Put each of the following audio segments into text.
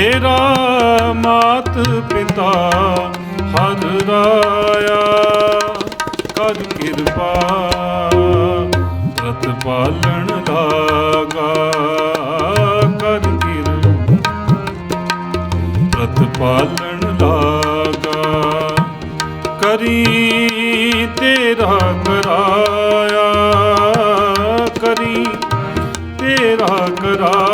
ਤੇਰਾ ਮਾਤ ਪਿਤਾ ਹਰ ਰਾਇਆ ਕਰ ਕਿਰਪਾ ਪ੍ਰਤਪਾਲਣ ਲਾਗਾ ਕਰ ਰਤ ਪਾਲਣ ਲਾਗਾ ਕਰੀ ਤੇਰਾ ਕਰਾਇਆ, ਕਰੀ ਤੇਰਾ ਕਰਾਇਆ।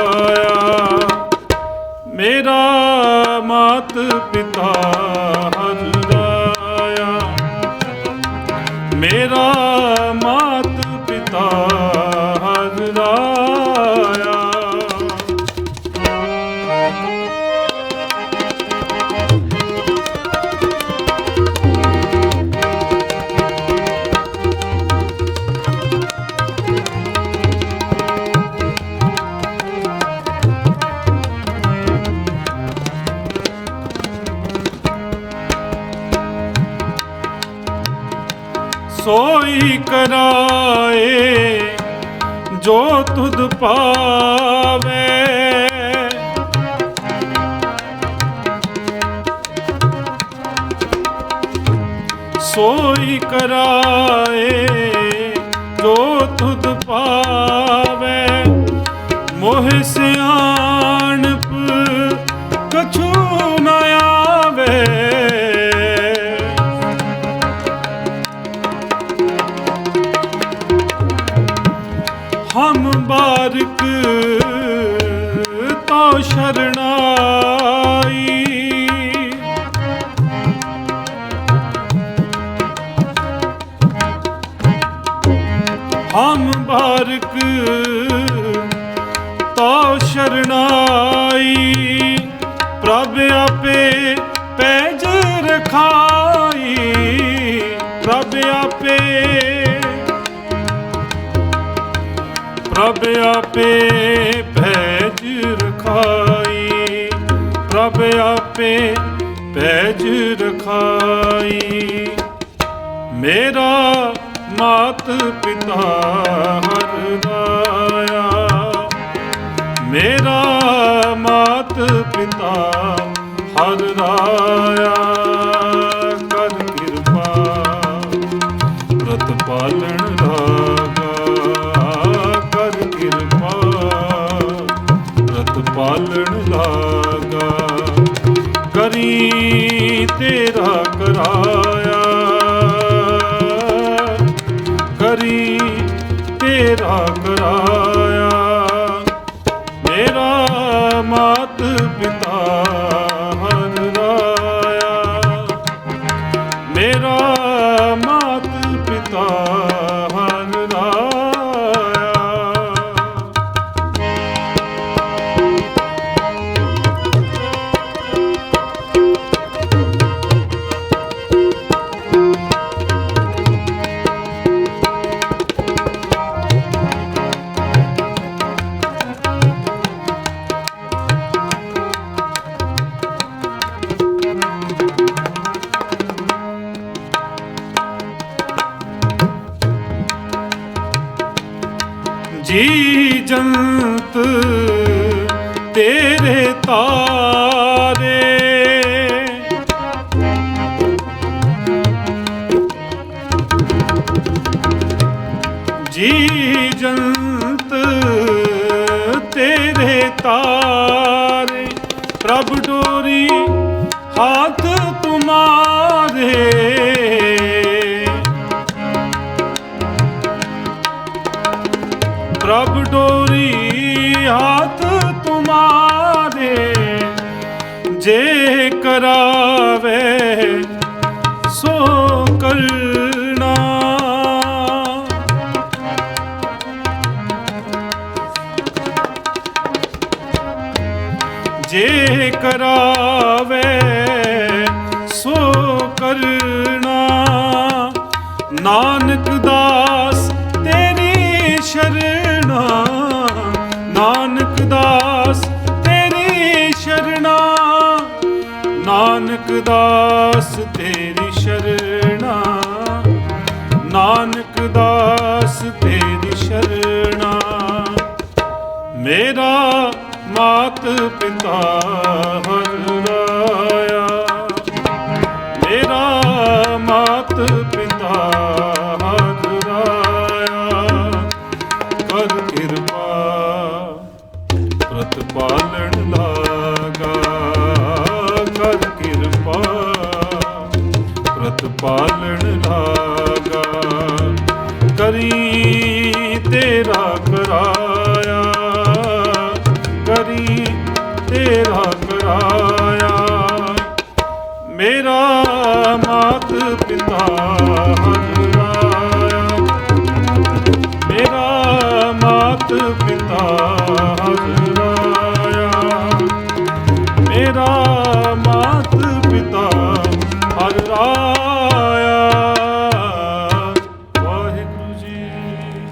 ਸੋਈ ਕਰਾਏ, ਜੋ ਤੁਧ ਪਾਵੇ। ਸੋਈ ਕਰਾਏ, ਜੋ ਤੁਧ ਪਾਵੇ। ਮੋਹ ਸਿਆਣਪ ਕਛੂ ਨਾ ਆਵੇ। ਬਾਰਕ ਤੋ ਸ਼ਰਣਾਈ। ਹਮ ਬਾਰਕ ਤੋ ਸ਼ਰਣਾਈ ਪ੍ਰਭ ਆਪੇ ਪੈਜ ਰਖਾਈ ਪ੍ਰਭ ਆਪੇ ਪ੍ਰਭ ਆਪੇ ਭੈਜ ਰਖਾਈ। ਪ੍ਰਭ ਆਪੇ ਭੈਜ ਰਖਾਈ। ਮੇਰਾ ਮਾਤ ਪਿਤਾ ਹਰ ਰਾਇਆ ਮੇਰਾ ਮਾਤ ਪਿਤਾ ਹਰ ਰਾਇਆ ਕਰ ਕਿਰਪਾ ਪ੍ਰਤਪਾਲਣ ਲਾਗਾ ਲਾਗਾ। ਕਰੀ ਤੇਰਾ ਕਰਾਇਆ। ਕਰੀ ਤੇਰਾ ਕਰਾਇਆ। ਜੀ ਜੰਤ ਤੇਰੇ ਤਾਰੇ। ਜੀ ਜੰਤ ਤੇਰੇ ਤਾਰੇ ਪ੍ਰਭ ਡੋਰੀ ਹਾਥ ਤੁਮਾਰੇ। ਪ੍ਰਭ ਡੋਰੀ ਹੱਥ ਤੁਮਾਰੇ ਜੇ ਕਰਾਵੇ ਸੋ ਕਰਨਾ ਜੇ ਕਰਾਵੇ ਸੋ ਕਰਨਾ ਨਾਨਕ ਨਾਨਕ ਦਾਸ ਤੇਰੀ ਸ਼ਰਣਾ। ਮੇਰਾ ਮਾਤ ਪਿਤਾ ਹਰ ਮੇਰਾ ਮਾਤ ਪਿਤਾ ਹਰ ਰਾਇਆ। ਕਰ ਕਿਰਪਾ ਪ੍ਰਤਪਾਲਣ ਲਾਗਾ। ਕਰ ਕਿਰਪਾ ਪ੍ਰਤਪਾਲਣ ਤੇਰਾ ਕਰਾਇਆ ਮੇਰਾ ਮਾਤ ਪਿਤਾ ਮੇਰਾ ਮਾਤ ਪਿਤਾ